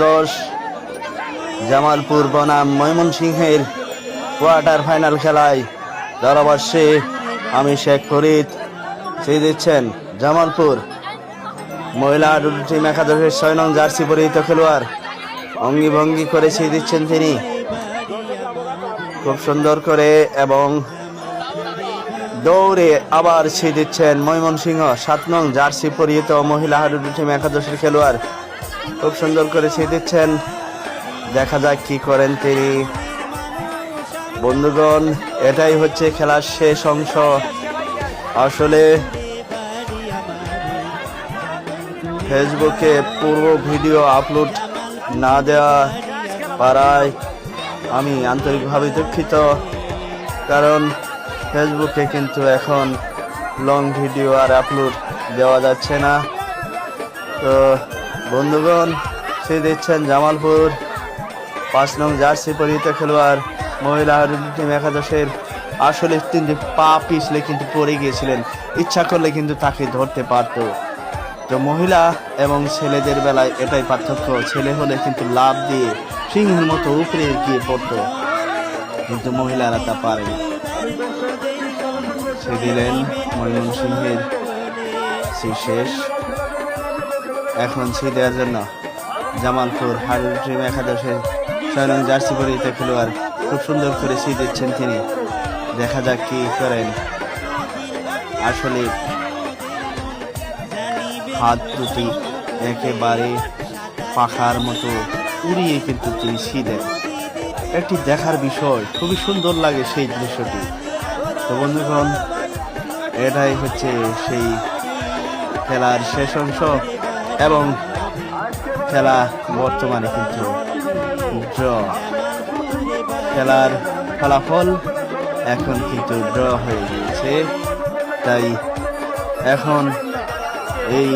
দ্বাদশ জামালপুর বনাম ময়মনসিংহের কোয়ার্টার ফাইনাল খেলায় ধারাবর্ষে আমি শেখ ফরিদ সেই দিচ্ছেন জামালপুর। মহিলা দুটি টিম একাদশের ছয় নং জার্সি পরিহিত খেলোয়াড় অঙ্গি ভঙ্গি করে সেই দিচ্ছেন তিনি। খুব সুন্দর করে এবং দৌড়ে আবার ছি দিচ্ছেন ময়মনসিংহ, সাত নং জার্সি পরিহিত মহিলা হাডুডু টিম একাদশের খেলোয়াড়। খুব সুন্দর করে ছি দিচ্ছেন দেখা যাক কি করেন তিনি। বন্ধুগণ, এটাই হচ্ছে খেলার শেষ অংশ। আসলে ফেসবুকে পুরো ভিডিও আপলোড না দেওয়া পারায় আমি আন্তরিকভাবে দুঃখিত। কারণ ফেসবুকে কিন্তু এখন লং ভিডিও আর আপলোড দেওয়া যাচ্ছে না। তো বন্ধুগণ সে দিচ্ছেন জামালপুর পাঁচ নং জার্সি পরিহিত খেলোয়াড় মহিলা টিম একাদশের আসলে তিনি পা পিছলে কিন্তু পড়ে গিয়েছিলেন। ইচ্ছা করলে কিন্তু তাকে ধরতে পারতো। তো মহিলা এবং ছেলেদের বেলায় এটাই পার্থক্য। ছেলে হলে কিন্তু লাভ দিয়ে সিংহের মতো উপরে গিয়ে পড়তো। কিন্তু মহিলারা তা পারে সে দিলেন ময়মনসিংহের শেষ এখন সে দেওয়ার জন্য জামালপুর হারুল টিম একাদশের ছয় জার্সি পরিহিত খেলোয়াড় খুব সুন্দর করে সি দিচ্ছেন তিনি। দেখা যাক কি করেন। আসলে হাত দুটি একেবারে পাখার মতো উড়িয়ে কিন্তু তিনি সি দেন। একটি দেখার বিষয়, খুবই সুন্দর লাগে সেই দৃশ্যটি। তো বন্ধুগণ, এটাই হচ্ছে সেই খেলার শেষ অংশ। এবং খেলা বর্তমানে কিন্তু ড্র। খেলার ফলাফল এখন কিন্তু ড্র হয়ে গিয়েছে। তাই এখন এই